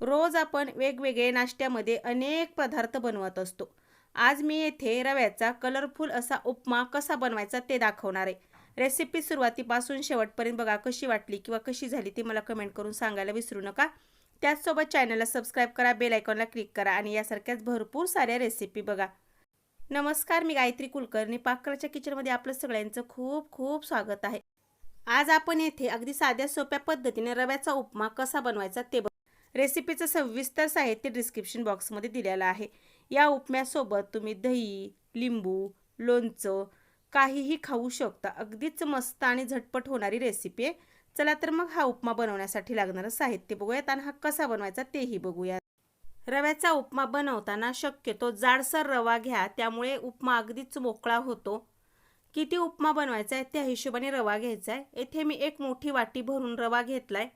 रोज आपण वेगवेगळे नाश्त्यामध्ये अनेक पदार्थ बनवत असतो. आज मी येथे रव्याचा कलरफुल असा उपमा कसा बनवायचा ते दाखवणार आहे. रेसिपी सुरुवातीपासून शेवटपर्यंत बघा कशी वाटली किंवा कशी झाली ती मला कमेंट करून सांगायला विसरू नका. त्याचसोबत चॅनलला सबस्क्राईब करा बेल आयकॉनला क्लिक करा आणि यासारख्याच भरपूर साऱ्या रेसिपी बघा. नमस्कार मी गायत्री कुलकर्णी. पाकराच्या किचनमध्ये आपलं सगळ्यांचं खूप खूप स्वागत आहे. आज आपण येथे अगदी साध्या सोप्या पद्धतीने रव्याचा उपमा कसा बनवायचा ते रेसिपीचं सविस्तर साहित्य डिस्क्रिप्शन बॉक्समध्ये दिलेलं आहे. या उपम्यासोबत तुम्ही दही लिंबू लोणचं काहीही खाऊ शकता. अगदीच मस्त आणि झटपट होणारी रेसिपी आहे. चला तर मग हा उपमा बनवण्यासाठी लागणारं साहित्य बघूयात आणि हा कसा बनवायचा तेही बघूयात. रव्याचा उपमा बनवताना शक्यतो जाडसर रवा घ्या त्यामुळे उपमा अगदीच मोकळा होतो. किती उपमा बनवायचा आहे त्या हिशोबाने रवा घ्यायचा आहे. येथे मी एक मोठी वाटी भरून रवा घेतलाय.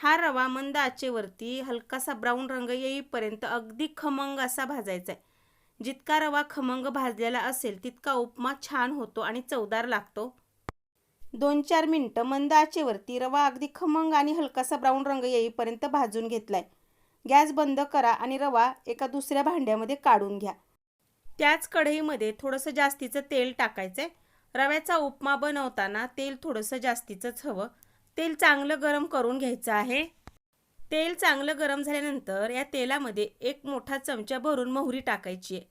हा रवा मंद आचेवरती हलकासा ब्राऊन रंग येईपर्यंत अगदी खमंग असा भाजायचा आहे जितका रवा खमंग भाजलेला असेल तितका उपमा छान होतो आणि चवदार लागतो. दोन चार मिनटं मंद आचेवरती रवा अगदी खमंग आणि हलकासा ब्राऊन रंग येईपर्यंत भाजून घेतलाय. गॅस बंद करा आणि रवा एका दुसऱ्या भांड्यामध्ये काढून घ्या. त्याच कढईमध्ये थोडंसं जास्तीचं तेल टाकायचं आहे रव्याचा उपमा बनवताना तेल थोडंसं जास्तीचंच हवं. तेल चांगलं गरम करून घ्यायचं आहे. तेल चांगलं गरम झाल्यानंतर या तेलामध्ये एक मोठा चमचा भरून मोहरी टाकायची आहे.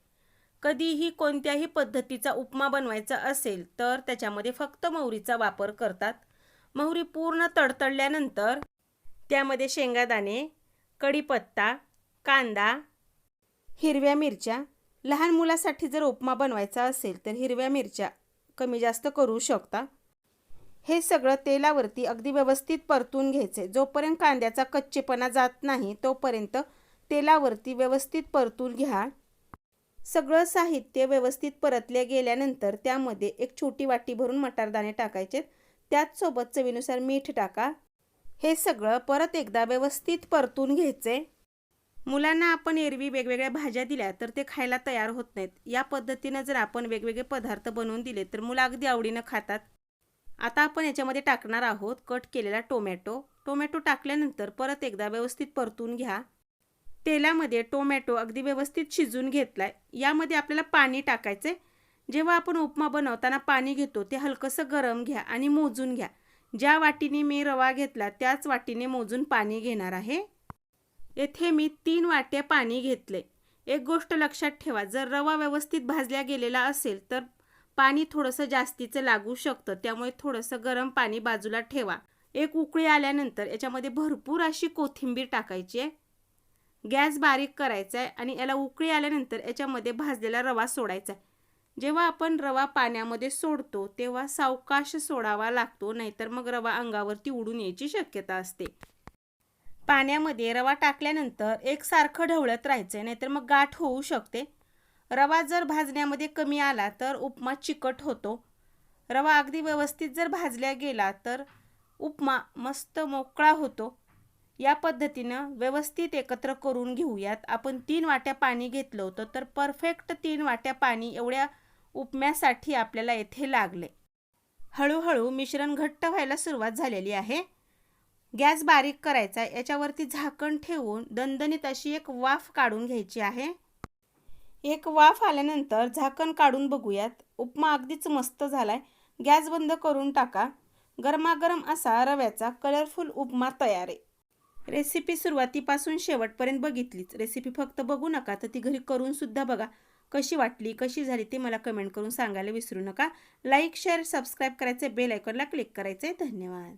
कधीही कोणत्याही पद्धतीचा उपमा बनवायचा असेल तर त्याच्यामध्ये फक्त मोहरीचा वापर करतात. मोहरी पूर्ण तडतडल्यानंतर त्यामध्ये शेंगादाणे कढीपत्ता कांदा हिरव्या मिरच्या लहान मुलासाठी जर उपमा बनवायचा असेल तर हिरव्या मिरच्या कमी जास्त करू शकता. हे सगळं तेलावरती अगदी व्यवस्थित परतून घ्यायचे. जोपर्यंत कांद्याचा कच्चेपणा जात नाही तोपर्यंत तेलावरती व्यवस्थित परतून घ्या. सगळं साहित्य व्यवस्थित परतले गेल्यानंतर त्यामध्ये एक छोटी वाटी भरून मटारदाणे टाकायचे. त्याचसोबत चवीनुसार मीठ टाका. हे सगळं परत एकदा व्यवस्थित परतून घ्यायचे. मुलांना आपण एरवी वेगवेगळ्या भाज्या दिल्या तर ते खायला तयार होत नाहीत. या पद्धतीनं जर आपण वेगवेगळे पदार्थ बनवून दिले तर मुलं अगदी आवडीनं खातात. आता आपण याच्यामध्ये टाकणार आहोत कट केलेला टोमॅटो. टोमॅटो टाकल्यानंतर परत एकदा व्यवस्थित परतून घ्या. तेलामध्ये टोमॅटो अगदी व्यवस्थित शिजून घेतलाय. यामध्ये आपल्याला पाणी टाकायचं जेव्हा आपण उपमा बनवताना पाणी घेतो ते हलकंसं गरम घ्या आणि मोजून घ्या. ज्या वाटीने मी रवा घेतला त्याच वाटीने मोजून पाणी घेणार आहे. येथे मी तीन वाट्या पाणी घेतले एक गोष्ट लक्षात ठेवा जर रवा व्यवस्थित भाजल्या गेलेला असेल तर पाणी थोडंसं जास्तीचं लागू शकतं. त्यामुळे थोडंसं गरम पाणी बाजूला ठेवा. एक उकळी आल्यानंतर याच्यामध्ये भरपूर अशी कोथिंबीर टाकायची आहे. गॅस बारीक करायचा आहे आणि याला उकळी आल्यानंतर याच्यामध्ये भाजलेला रवा सोडायचा आहे. जेव्हा आपण रवा पाण्यामध्ये सोडतो तेव्हा सावकाश सोडावा लागतो नाहीतर मग रवा अंगावरती उडून यायची शक्यता असते. पाण्यामध्ये रवा टाकल्यानंतर एकसारखं ढवळत राहायचं नाहीतर मग गाठ होऊ शकते. रवा जर भाजण्यामध्ये कमी आला तर उपमा चिकट होतो. रवा अगदी व्यवस्थित जर भाजल्या गेला तर उपमा मस्त मोकळा होतो. या पद्धतीनं व्यवस्थित एकत्र करून घेऊयात. आपण तीन वाट्या पाणी घेतलं होतं तर परफेक्ट तीन वाट्या पाणी एवढ्या उपम्यासाठी आपल्याला येथे लागले. हळूहळू मिश्रण घट्ट व्हायला सुरुवात झालेली आहे. गॅस बारीक करायचा याच्यावरती झाकण ठेवून दणदणीत अशी एक वाफ काढून घ्यायची आहे. एक वाफ आल्यानंतर झाकण काढून बघूयात. उपमा अगदीच मस्त झालाय. गॅस बंद करून टाका. गरमागरम असा रव्याचा कलरफुल उपमा तयार आहे. रेसिपी सुरुवातीपासून शेवटपर्यंत बघितलीच. रेसिपी फक्त बघू नका तर ती घरी करून सुद्धा बघा. कशी वाटली कशी झाली ते मला कमेंट करून सांगायला विसरू नका. लाईक शेअर सबस्क्राईब करायचे बेल आयकॉनला क्लिक करायचे धन्यवाद.